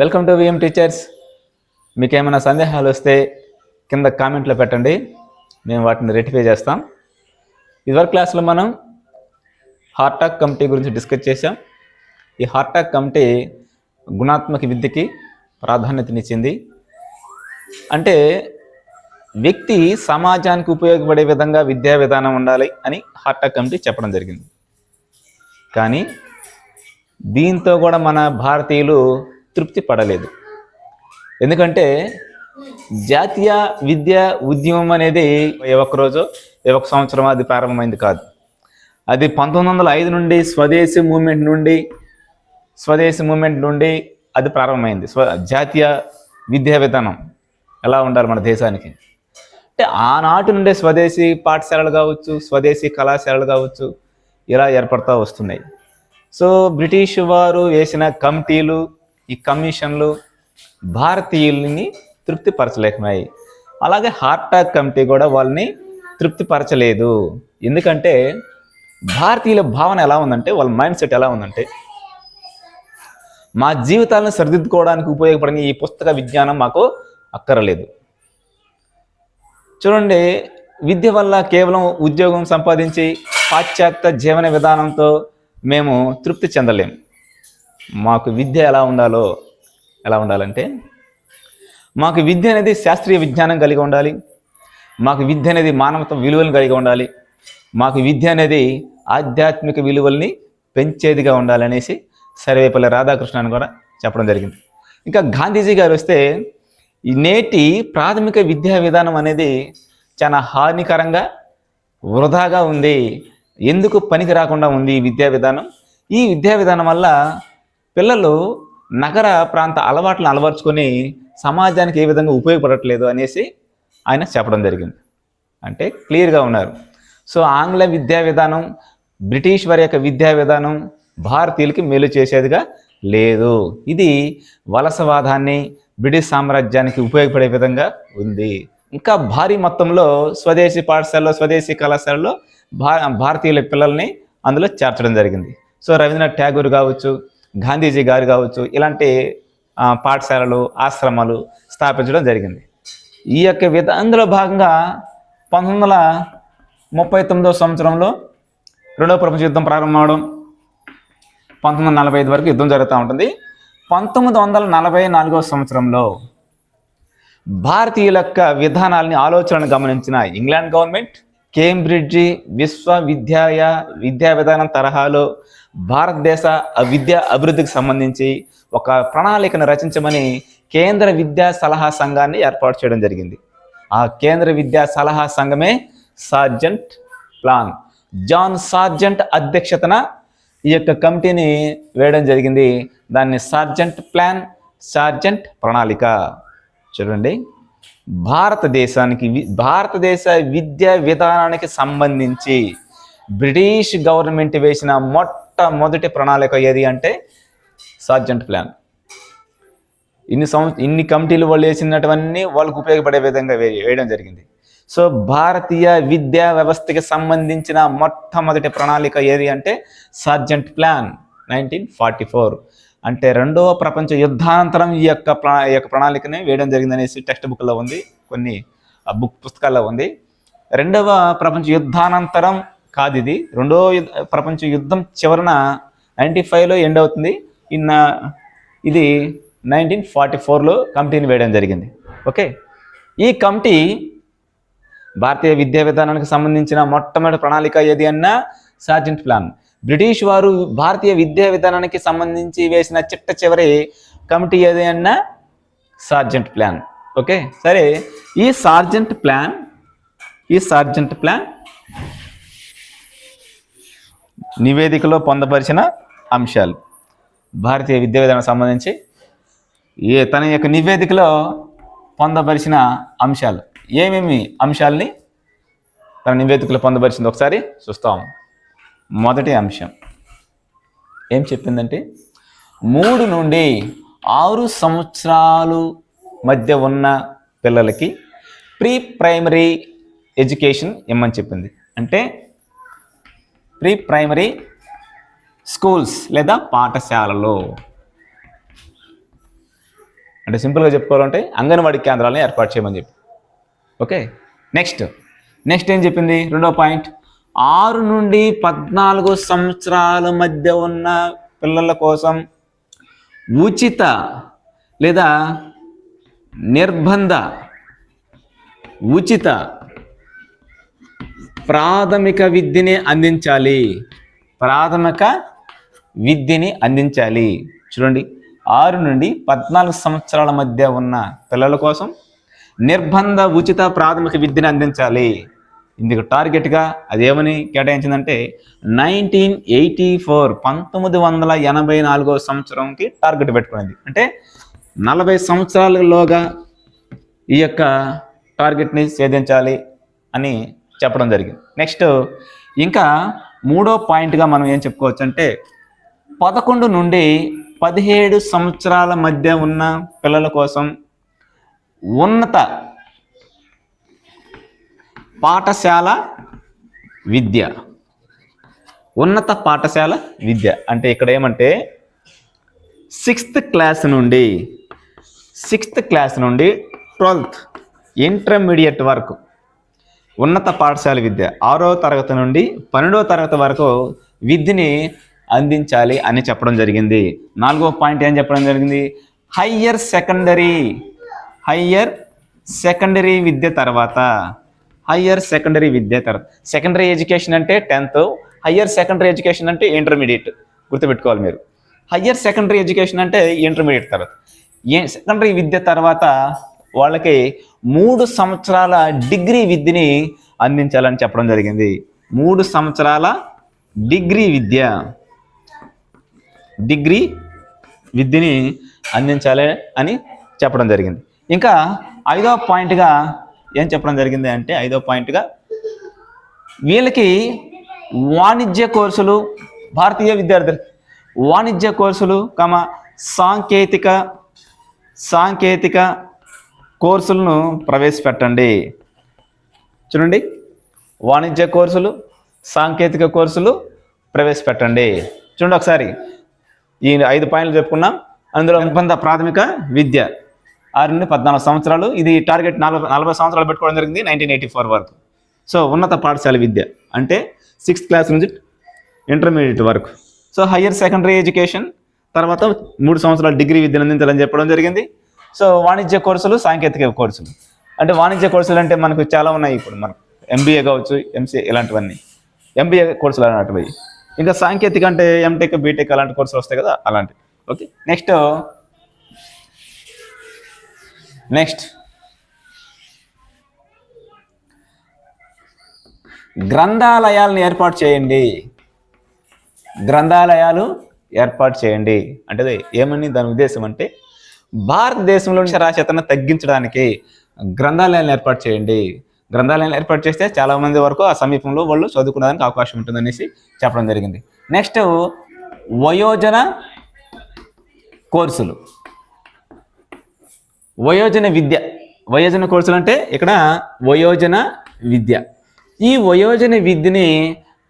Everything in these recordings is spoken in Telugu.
వెల్కమ్ టు విఎం టీచర్స్ మీకు ఏమైనా సందేహాలు వస్తే కింద కామెంట్లో పెట్టండి. మేము వాటిని రెటిఫై చేస్తాం. ఇదివరకు క్లాస్లో మనం హార్టాక్ కమిటీ గురించి డిస్కస్ చేసాం ఈ హార్టాక్ కమిటీ గుణాత్మక విద్యకి ప్రాధాన్యతనిచ్చింది. అంటే వ్యక్తి సమాజానికి ఉపయోగపడే విధంగా విద్యా విధానం ఉండాలి అని హార్టాక్ కమిటీ చెప్పడం జరిగింది. కానీ దీంతో కూడా మన భారతీయులు తృప్తి పడలేదు. ఎందుకంటే జాతీయ విద్యా ఉద్యమం అనేది ఏ ఒక్క రోజు ఏ ఒక్క సంవత్సరం అది ప్రారంభమైంది కాదు. అది పంతొమ్మిది వందల ఐదు నుండి స్వదేశీ మూమెంట్ నుండి స్వదేశీ మూమెంట్ నుండి అది ప్రారంభమైంది. స్వ జాతీయ విద్యా విధానం ఎలా ఉండాలి మన దేశానికి? అంటే ఆనాటి నుండే స్వదేశీ పాఠశాలలు కావచ్చు స్వదేశీ కళాశాలలు కావచ్చు ఇలా ఏర్పడతా వస్తున్నాయి. సో బ్రిటిష్ వారు వేసిన కమిటీలు ఈ కమిషన్లు భారతీయుల్ని తృప్తిపరచలేకమాయి అలాగే హార్టాక్ కమిటీ కూడా వాళ్ళని తృప్తిపరచలేదు. ఎందుకంటే భారతీయుల భావన ఎలా ఉందంటే వాళ్ళ మైండ్ సెట్ ఎలా ఉందంటే మా జీవితాలను సరిదిద్దుకోవడానికి ఉపయోగపడిన ఈ పుస్తక విజ్ఞానం మాకు అక్కరలేదు. చూడండి విద్య వల్ల కేవలం ఉద్యోగం సంపాదించి పాశ్చాత్య జీవన విధానంతో మేము తృప్తి చెందలేం. మాకు విద్య ఎలా ఉండాలో ఎలా ఉండాలంటే మాకు విద్య అనేది శాస్త్రీయ విజ్ఞానం కలిగి ఉండాలి మాకు విద్య అనేది మానవత విలువలను కలిగి ఉండాలి మాకు విద్య అనేది ఆధ్యాత్మిక విలువల్ని పెంచేదిగా ఉండాలనేసి సర్వేపల్లి రాధాకృష్ణ అని కూడా చెప్పడం జరిగింది. ఇంకా గాంధీజీ గారు వస్తే నేటి ప్రాథమిక విద్యా విధానం అనేది చాలా హానికరంగా వృధాగా ఉంది. ఎందుకు పనికి రాకుండా ఉంది ఈ విద్యా విధానం? ఈ విద్యా విధానం వల్ల పిల్లలు నగర ప్రాంత అలవాట్లను అలవర్చుకొని సమాజానికి ఏ విధంగా ఉపయోగపడట్లేదు అనేసి ఆయన చెప్పడం జరిగింది. అంటే క్లియర్గా ఉన్నారు. సో ఆంగ్ల విద్యా విధానం బ్రిటిష్ వారి యొక్క విద్యా విధానం భారతీయులకి మేలు చేసేదిగా లేదు. ఇది వలసవాదాన్ని బ్రిటిష్ సామ్రాజ్యానికి ఉపయోగపడే విధంగా ఉంది. ఇంకా భారీ మొత్తంలో స్వదేశీ పాఠశాలలో స్వదేశీ కళాశాలలో భా భారతీయుల పిల్లల్ని అందులో చేర్చడం జరిగింది. సో రవీంద్రనాథ్ ట్యాగూర్ కావచ్చు గాంధీజీ గారు కావచ్చు ఇలాంటి పాఠశాలలు ఆశ్రమాలు స్థాపించడం జరిగింది. ఈ యొక్క విధ అందులో భాగంగా పంతొమ్మిది వందల ముప్పై తొమ్మిదవ సంవత్సరంలో రెండవ ప్రపంచ యుద్ధం ప్రారంభమవడం పంతొమ్మిది వందల నలభై ఐదు వరకు యుద్ధం జరుగుతూ ఉంటుంది. పంతొమ్మిది వందల నలభై నాలుగవ సంవత్సరంలో భారతీయుల యొక్క విధానాలని ఆలోచనను గమనించిన ఇంగ్లాండ్ గవర్నమెంట్ కేంబ్రిడ్జి విశ్వవిద్యాలయ విద్యా విధానం తరహాలో భారతదేశ విద్యా అభివృద్ధికి సంబంధించి ఒక ప్రణాళికను రచించమని కేంద్ర విద్యా సలహా సంఘాన్ని ఏర్పాటు చేయడం జరిగింది. ఆ కేంద్ర విద్యా సలహా సంఘమే సార్జెంట్ ప్లాన్ జాన్ సార్జెంట్ అధ్యక్షతన ఈ యొక్క కమిటీని వేయడం జరిగింది. దాన్ని సార్జెంట్ ప్లాన్ సార్జెంట్ ప్రణాళిక. చూడండి. భారతదేశానికి వి- భారతదేశ విద్యా విధానానికి సంబంధించి బ్రిటిష్ గవర్నమెంట్ వేసిన మొట్టమొదటి ప్రణాళిక ఏది అంటే సార్జెంట్ ప్లాన్. ఇన్ని సంవ ఇన్ని కమిటీలు వాళ్ళు వేసినటువన్నీ వాళ్ళకు ఉపయోగపడే విధంగా వే- వేయడం జరిగింది. సో భారతీయ విద్యా వ్యవస్థకి సంబంధించిన మొట్టమొదటి ప్రణాళిక ఏది అంటే Sargent plan nineteen forty four. అంటే రెండవ ప్రపంచ యుద్ధానంతరం ఈ యొక్క ఈ యొక్క ప్రణాళికని వేయడం జరిగిందనేసి టెక్స్ట్ బుక్లో ఉంది. కొన్ని ఆ బుక్ పుస్తకాల్లో ఉంది. రెండవ ప్రపంచ యుద్ధానంతరం కాదు ఇది. రెండవ ప్రపంచ యుద్ధం చివరన నైంటీ ఫైవ్లో ఎండ్ అవుతుంది. ఇన్న ఇది నైన్టీన్ ఫార్టీ ఫోర్లో కమిటీని వేయడం జరిగింది. ఓకే? ఈ కమిటీ భారతీయ విద్యా విధానానికి సంబంధించిన మొట్టమొదటి ప్రణాళిక ఏది అన్నా సార్జెంట్ ప్లాన్ బ్రిటిష్ వారు భారతీయ విద్యా విధానానికి సంబంధించి వేసిన చిట్ట చివరి కమిటీ ఏది అన్నా? Sargent plan okay? సరే ఈ సార్జెంట్ ప్లాన్ ఈ సార్జెంట్ ప్లాన్ నివేదికలో పొందపరిచిన అంశాలు. భారతీయ విద్యా విధానానికి సంబంధించి ఏ తన యొక్క నివేదికలో పొందపరిచిన అంశాలు? ఏమేమి అంశాలని తన నివేదికలో పొందపరిచింది? ఒకసారి చూస్తాము మొదటి అంశం. ఏం చెప్పిందంటే మూడు నుండి ఆరు సంవత్సరాలు మధ్య ఉన్న పిల్లలకి ప్రీ ప్రైమరీ ఎడ్యుకేషన్ ఇమ్మని చెప్పింది. అంటే ప్రీ ప్రైమరీ స్కూల్స్ లేదా పాఠశాలలో. అంటే సింపుల్గా చెప్పుకోవాలంటే అంగన్వాడీ కేంద్రాలను ఏర్పాటు చేయమని చెప్పి. ఓకే? నెక్స్ట్. నెక్స్ట్ ఏం చెప్పింది? రెండో పాయింట్. ఆరు నుండి పద్నాలుగు సంవత్సరాల మధ్య ఉన్న పిల్లల కోసం ఉచిత లేదా నిర్బంధ ఉచిత ప్రాథమిక విద్యని అందించాలి. ప్రాథమిక విద్యని అందించాలి. చూడండి ఆరు నుండి పద్నాలుగు సంవత్సరాల మధ్య ఉన్న పిల్లల కోసం నిర్బంధ ఉచిత ప్రాథమిక విద్యని అందించాలి. ఇందుకు టార్గెట్గా అదేమని కేటాయించిందంటే నైన్టీన్ ఎయిటీ ఫోర్ పంతొమ్మిది వందల ఎనభై నాలుగో సంవత్సరంకి టార్గెట్ పెట్టుకున్నది అంటే నలభై సంవత్సరాలలోగా ఈ యొక్క టార్గెట్ని ఛేదించాలి అని చెప్పడం జరిగింది. నెక్స్ట్ ఇంకా మూడో పాయింట్గా మనం ఏం చెప్పుకోవచ్చు అంటే పదకొండు నుండి పదిహేడు సంవత్సరాల మధ్య ఉన్న పిల్లల కోసం ఉన్నత పాఠశాల విద్య. ఉన్నత పాఠశాల విద్య. అంటే ఇక్కడ ఏమంటే సిక్స్త్ క్లాస్ నుండి సిక్స్త్ క్లాస్ నుండి ట్వెల్త్ ఇంటర్మీడియట్ వరకు ఉన్నత పాఠశాల విద్య. ఆరో తరగతి నుండి పన్నెండవ తరగతి వరకు విద్యని అందించాలి అని చెప్పడం జరిగింది. నాలుగో పాయింట్ ఏం చెప్పడం జరిగింది? హయ్యర్ సెకండరీ హయ్యర్ సెకండరీ విద్య తర్వాత హయ్యర్ సెకండరీ విద్య సెకండరీ ఎడ్యుకేషన్ అంటే టెన్త్ హయ్యర్ సెకండరీ ఎడ్యుకేషన్ అంటే ఇంటర్మీడియట్ గుర్తుపెట్టుకోవాలి మీరు. హయ్యర్ సెకండరీ ఎడ్యుకేషన్ అంటే ఇంటర్మీడియట్ తర్వాత. ఏ సెకండరీ విద్య తర్వాత వాళ్ళకి మూడు సంవత్సరాల డిగ్రీ విద్యని అందించాలని చెప్పడం జరిగింది. మూడు సంవత్సరాల డిగ్రీ విద్య. డిగ్రీ విద్యని అందించాలి అని చెప్పడం జరిగింది. ఇంకా ఐదవ పాయింట్గా ఏం చెప్పడం జరిగింది అంటే ఐదో పాయింట్గా వీళ్ళకి వాణిజ్య కోర్సులు భారతీయ విద్యార్థులు వాణిజ్య కోర్సులు కమ సాంకేతిక సాంకేతిక కోర్సులను ప్రవేశపెట్టండి. చూడండి వాణిజ్య కోర్సులు సాంకేతిక కోర్సులు ప్రవేశపెట్టండి. చూడండి ఒకసారి ఈ ఐదు పాయింట్లు చెప్పుకున్నాం. అందులో నిర్బంధ ప్రాథమిక విద్య. ఆరు నుండి పద్నాలుగు సంవత్సరాలు. ఇది టార్గెట్ నలభై నలభై సంవత్సరాలు పెట్టుకోవడం జరిగింది నైన్టీన్ ఎయిటీ ఫోర్ వరకు. సో ఉన్నత పాఠశాల విద్య అంటే సిక్స్త్ క్లాస్ నుంచి ఇంటర్మీడియట్ వరకు. సో హయ్యర్ సెకండరీ ఎడ్యుకేషన్ తర్వాత మూడు సంవత్సరాల డిగ్రీ విద్యను అందించాలని చెప్పడం జరిగింది. సో వాణిజ్య కోర్సులు సాంకేతిక కోర్సులు. అంటే వాణిజ్య కోర్సులు అంటే మనకు చాలా ఉన్నాయి ఇప్పుడు మనకు ఎంబీఏ కావచ్చు ఎంసీఏ ఇలాంటివన్నీ. ఎంబీఏ కోర్సులు అలాంటివి. ఇంకా సాంకేతిక అంటే ఎంటెక్ బీటెక్ అలాంటి కోర్సులు వస్తాయి కదా అలాంటివి. Okay next next. గ్రంథాలయాలను ఏర్పాటు చేయండి. గ్రంథాలయాలు ఏర్పాటు చేయండి. అంటే ఏమని దాని ఉద్దేశం అంటే భారతదేశంలో నిరక్షరాస్యతను తగ్గించడానికి గ్రంథాలయాలను ఏర్పాటు చేయండి. గ్రంథాలయాలు ఏర్పాటు చేస్తే చాలామంది వరకు ఆ సమీపంలో వాళ్ళు చదువుకునేదానికి అవకాశం ఉంటుందనేసి చెప్పడం జరిగింది. నెక్స్ట్ వయోజన కోర్సులు. వయోజన విద్య. వయోజన కోర్సులు అంటే ఇక్కడ వయోజన విద్య. ఈ వయోజన విద్యని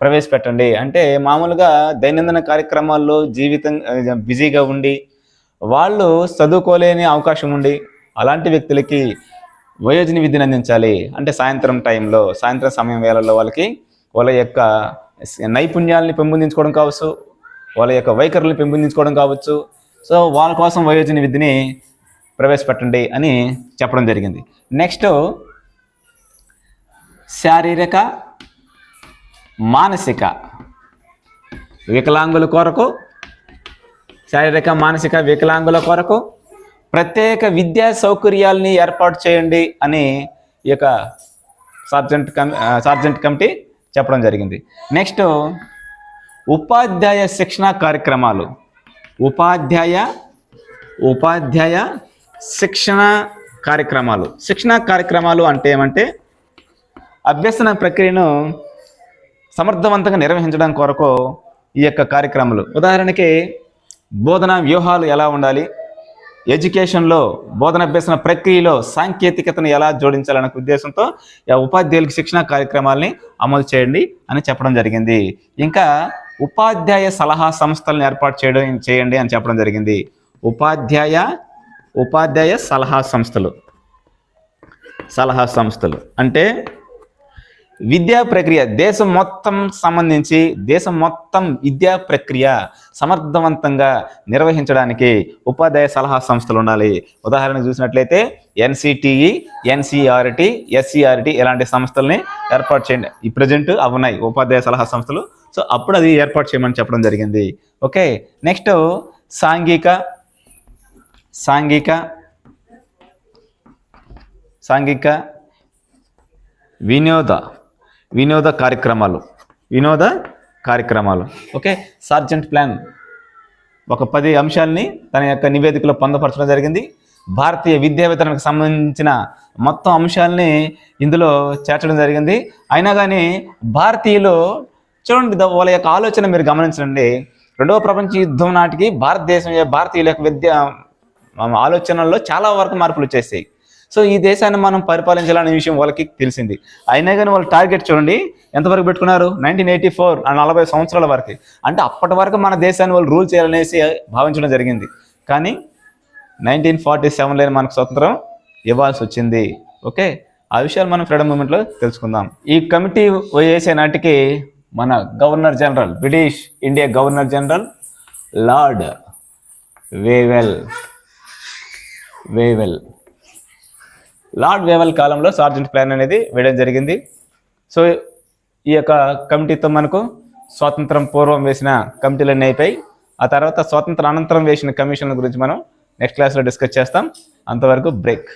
ప్రవేశపెట్టండి. అంటే మామూలుగా దైనందిన కార్యక్రమాల్లో జీవితం బిజీగా ఉండి వాళ్ళు చదువుకోలేని అవకాశం ఉండి అలాంటి వ్యక్తులకి వయోజన విద్యను అందించాలి. అంటే సాయంత్రం టైంలో సాయంత్రం సమయం వేళల్లో వాళ్ళకి వాళ్ళ యొక్క నైపుణ్యాలని పెంపొందించుకోవడం కావచ్చు వాళ్ళ యొక్క వైఖరులను పెంపొందించుకోవడం కావచ్చు. సో వాళ్ళ కోసం వయోజన విద్యని ప్రవేశపెట్టండి అని చెప్పడం జరిగింది. నెక్స్ట్ శారీరక మానసిక వికలాంగుల కొరకు శారీరక మానసిక వికలాంగుల కొరకు ప్రత్యేక విద్యా సౌకర్యాలని ఏర్పాటు చేయండి అని ఈ యొక్క సార్జెంట్ కమి సార్జెంట్ కమిటీ చెప్పడం జరిగింది. నెక్స్ట్ ఉపాధ్యాయ శిక్షణ కార్యక్రమాలు. ఉపాధ్యాయ ఉపాధ్యాయ శిక్షణ కార్యక్రమాలు. శిక్షణ కార్యక్రమాలు అంటే ఏమంటే అభ్యసన ప్రక్రియను సమర్థవంతంగా నిర్వహించడం కొరకు ఈ యొక్క కార్యక్రమాలు. ఉదాహరణకి బోధన వ్యూహాలు ఎలా ఉండాలి? ఎడ్యుకేషన్లో బోధన అభ్యసన ప్రక్రియలో సాంకేతికతను ఎలా జోడించాలనే ఉద్దేశంతో ఉపాధ్యాయులకు శిక్షణ కార్యక్రమాల్ని అమలు చేయండి అని చెప్పడం జరిగింది. ఇంకా ఉపాధ్యాయ సలహా సంస్థలను ఏర్పాటు చేయడం చేయండి అని చెప్పడం జరిగింది. ఉపాధ్యాయ ఉపాధ్యాయ సలహా సంస్థలు. సలహా సంస్థలు. అంటే విద్యా ప్రక్రియ దేశం మొత్తం సంబంధించి దేశం మొత్తం విద్యా ప్రక్రియ సమర్థవంతంగా నిర్వహించడానికి ఉపాధ్యాయ సలహా సంస్థలు ఉండాలి. ఉదాహరణకు చూసినట్లయితే ఎన్సిటిఈ ఎన్సిఆర్టి ఎస్సిఆర్టి ఇలాంటి సంస్థల్ని ఏర్పాటు చేయండి. ఈ ప్రజెంట్ అవి ఉన్నాయి ఉపాధ్యాయ సలహా సంస్థలు. సో అప్పుడు అది ఏర్పాటు చేయమని చెప్పడం జరిగింది. ఓకే నెక్స్ట్ సాంఘిక సాంఘిక సాంఘిక వినోద వినోద కార్యక్రమాలు వినోద కార్యక్రమాలు. Okay Sargent plan. ఒక పది అంశాలని తన యొక్క నివేదికలో పొందపరచడం జరిగింది. భారతీయ విద్యా సంబంధించిన మొత్తం అంశాలని ఇందులో చేర్చడం జరిగింది. అయినా కానీ భారతీయులు చూడండి ద- వాళ్ళ యొక్క ఆలోచన మీరు గమనించండి. రెండవ ప్రపంచ యుద్ధం నాటికి భారతదేశం యొక్క- భారతీయుల యొక్క విద్య ఆలోచనల్లో చాలా వరకు మార్పులు వచ్చేసాయి. సో ఈ దేశాన్ని మనం పరిపాలించాలనే విషయం వాళ్ళకి తెలిసింది. అయినా కానీ వాళ్ళు టార్గెట్ చూడండి ఎంతవరకు పెట్టుకున్నారు? నైన్టీన్ ఎయిటీ ఫోర్ నలభై సంవత్సరాల వరకు. అంటే అప్పటి వరకు మన దేశాన్ని వాళ్ళు రూల్ చేయాలనేసి భావించడం జరిగింది. కానీ నైన్టీన్ ఫార్టీ సెవెన్లో మనకు స్వతంత్రం ఇవ్వాల్సి వచ్చింది. ఓకే? ఆ విషయాలు మనం ఫ్రీడమ్ మూమెంట్లో తెలుసుకుందాం. ఈ కమిటీ వేసే నాటికి మన governor general British India governor general lord Wavell Wavell. Lord Wavell కాలంలో సార్జెంట్ ప్లాన్ అనేది వేయడం జరిగింది. సో ఈ యొక్క కమిటీతో మనకు స్వాతంత్రం పూర్వం వేసిన కమిటీలన్నీ అయిపోయి ఆ తర్వాత స్వాతంత్ర అనంతరం వేసిన కమిషన్ల గురించి మనం నెక్స్ట్ క్లాస్లో డిస్కస్ చేస్తాం. అంతవరకు బ్రేక్.